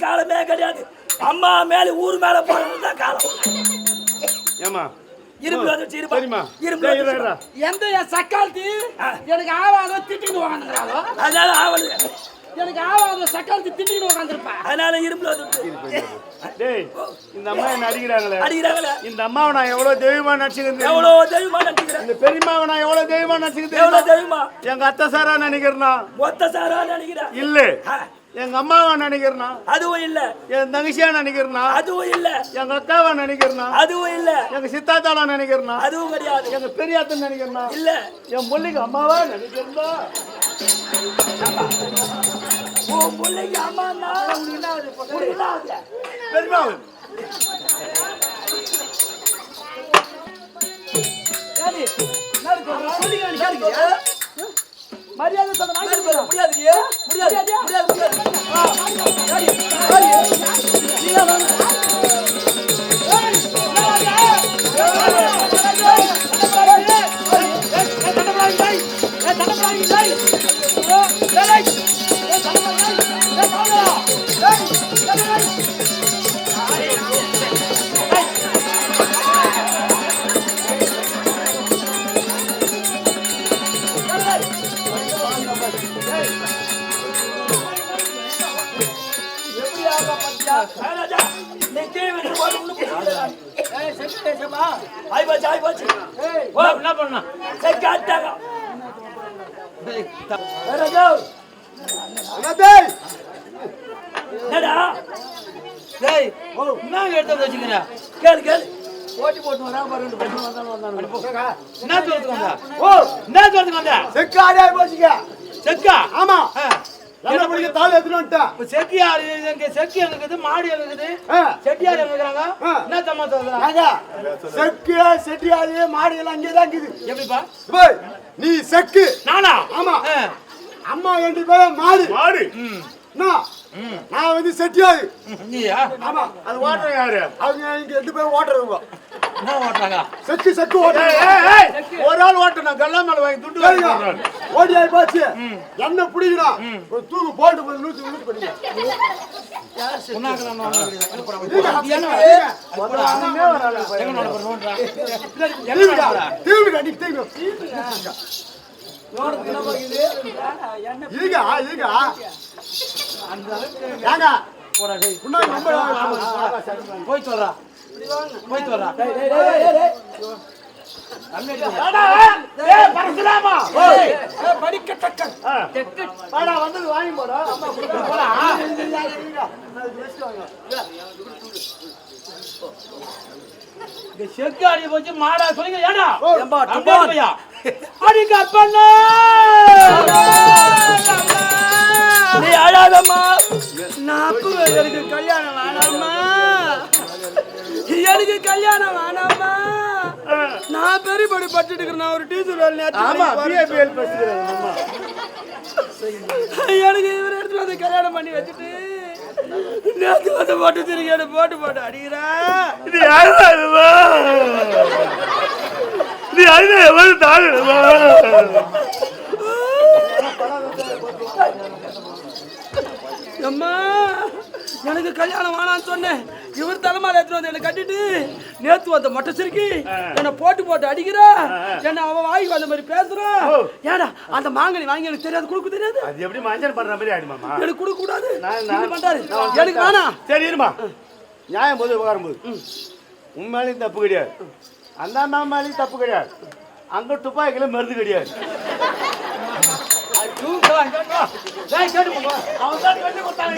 காலமே கிடையாது. அம்மா மேல ஊர் மேல போறது தான் காலம். ஏமா இரும்பு. இரும்பு. எந்த சக்காலத்தி. எனக்கு ஆவாத திட்டிட்டு உட்காந்துக்கிறாளோ அதனால ஆவலு எனக்கு ஆவாத சக்காலத்தி திட்டிட்டு உட்காந்துருப்பா அதனால இரும்புல டேய் இந்த அம்மா என்ன அடிக்கிறாங்களே? அடிக்கிறாங்களே? இந்த அம்மாவை நான் எவ்வளவு தெய்வமா நினைச்சுக்கிறேன் எவ்வளவு தெய்வமா நினைக்கிறேன் இந்த பெரியம்மாவை நான் எவ்வளவு தெய்வமா நினைச்சுக்கிறேன் எவ்வளவு தெய்வமா? எங்க அத்தை சாரா நினைக்கிறேனா? மொத்த சாரா நினைக்கிறேன் இல்ல. எங்க அம்மாவா நினைக்கிறனா? அதுவும் இல்ல. என் தங்கச்சியா நினைக்கிறனா? அதுவும் இல்ல. எங்க அக்காவா நினைக்கிறனா? அதுவும் இல்ல. எங்க சித்தாத்தாளா நினைக்கிறனா? அதுவும் கிடையாது. எங்க பெரியாத்தன் நினைக்கிறனா? இல்ல. என் பிள்ளைக்கு அம்மாவா நினைக்கிறனா மரியாதை முடியாது முடியாது என்ன பண்ணா என்னடா? டேய். என்ன தூரத்துக்கு வந்தா ஓ என்ன தூரத்துக்கு வந்தா செக்காரியா போச்சுங்க செக்கா ஆமா. என்ன படிக்க தாள் எடுத்துட்டு வந்துட்டேன் செக்கி எங்க இருக்குது மாடி இருக்குது. செட்டியார் இருக்கிறாங்க? ஆ. என்ன தம்மா சொல்றா? ஏங்க, செக்கு செட்டியாரு மாடு எல்லாம் அங்கேதான் இருக்குது. எப்படிப்பா? டேய், நீ செக்கு. நானா? ஆமா. ஆ. அம்மா ரெண்டு பேரும் மாடு. மாடு? ம். நான் வந்து செட்டியாரு. நீயா? ஆமா. அது ஓட்டுற யாரு? அவங்க இங்க ரெண்டு பேரும் ஓட்டுறவங்க. என்ன ஓட்டுறாங்க? செக்கு செக்கு ஓட்டுறாங்க ஒரு ஆள் ஓட்டணும் கல்லா மேல வாங்கி துண்டு வாங்கி ஓடி ஆயி போச்சு. என்ன பிடிக்கணும் ஒரு தூக்கு போட்டு போய் நூத்தி நூத்தி படிங்க போய் சொல்றா போய் சொல்றா போச்சு மாடா சொல்லுங்க ஏடா. ஏம்பா, அங்க நான் பெரியபடி பட்டுட்டு இருக்கிறேன். நான் ஒரு டீச்சர் வேலை ஆமா பிஏபிஎல் பேசுகிறேன் அம்மா எனக்கு இவர் எடுத்து வந்து கல்யாணம் பண்ணி வச்சுட்டு நேத்து வந்து போட்டு திருக்கி போட்டு போட்டு அடிக்கிறேன் இது யாருமா இது? யாரு எவ்வளவு தாழுமா அம்மா. எனக்கு கல்யாணம் வேணாம்னு சொன்னேன். இவர் தலைமையில எடுத்துட்டு வந்து என்னை கட்டிட்டு நேத்து வந்த மொட்டை சிரிக்கி என்னை போட்டு போட்டு அடிக்கிறா. என்ன அவன் வாய்க்கு வந்த மாதிரி பேசுறா. ஏடா அந்த மாங்கனி வாங்கி எனக்கு தெரியாது கொடுக்க தெரியாது? அது எப்படி மஞ்சள் பண்ற மாதிரி ஆயிடுமாமா எனக்கு கொடுக்க கூடாது. பண்றாரு. எனக்கு வேணாம். சரி இருமா. நியாயம் போது உபகாரம் போது. உன் மேலேயும் தப்பு கிடையாது. அந்த அம்மா மேலேயும் தப்பு கிடையாது. அங்க துப்பாக்கில மருந்து கிடையாது. கேட்டு அவன் தான் சொல்லி கொடுத்தாங்க.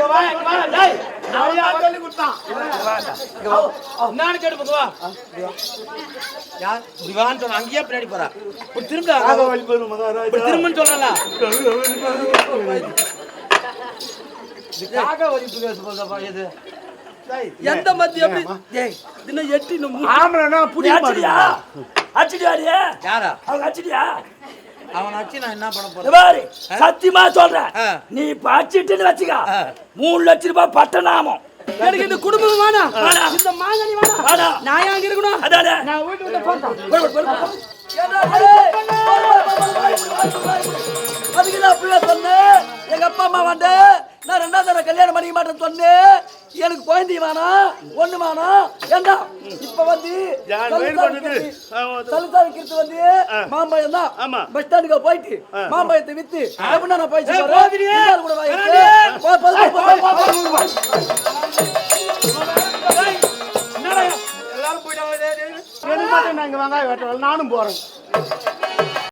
சொல்லி கொடுத்தான். என்னன்னு கேட்டு போங்க வா. யார்? திவான் சொன்ன அங்கேயே பின்னாடி போறா. இப்படி திரும்ப. இப்படி திரும்பன்னு சொல்றல காக வலி பேச போதப்பா இது. எந்த மத்தி எப்படி டேய் இன்னும் எட்டி இன்னும் மூ- ஆம்பளைன்னா நீ புடிக்க அடிச்சிட்டியா? மாட்டேங்குது. அடிச்சிட்டியா நீ? யாரா? அவங்க அடிச்சிட்டியா? அவனை வச்சு நான் என்ன பண்ண போறேன் சத்தியமா சொல்றேன். நீ படிச்சிட்டுன்னு வச்சுக்க. மூணு லட்சம் ரூபாய் பட்டநாமம் எனக்கு இந்த குடும்பம் வேணாம். இந்த மாங்கனி வேணாம் வேணாம். நான் ஏன் அங்க இருக்கணும் அதானே நான் வீட்டு விட்டு போறேன் அதுக்கு நான் அப்படியே சொன்னேன் எங்க வந்து நான் ரெண்டாவது கல்யாணம் பண்ணிக்க மாட்டேன்னு சொன்னேன் எனக்கு குழந்தை வேணாம் ஒண்ணு வேணாம் ஏண்டா? இப்ப வந்து சலுசா விக்கிறது வந்து மாம்பழம் தான். ஆமா. பஸ் ஸ்டாண்டுக்கு போயிட்டு மாம்பழத்தை வித்து எப்படின்னா நான் போயிட்டு கூட வாங்கிட்டு. போதிரியே. போ, போ, போ, போ, போ. என்னடா? எல்லாரும் போயிட்டாங்க இங்க வெங்காயம் வெட்டுறேன் நானும் போறேன்.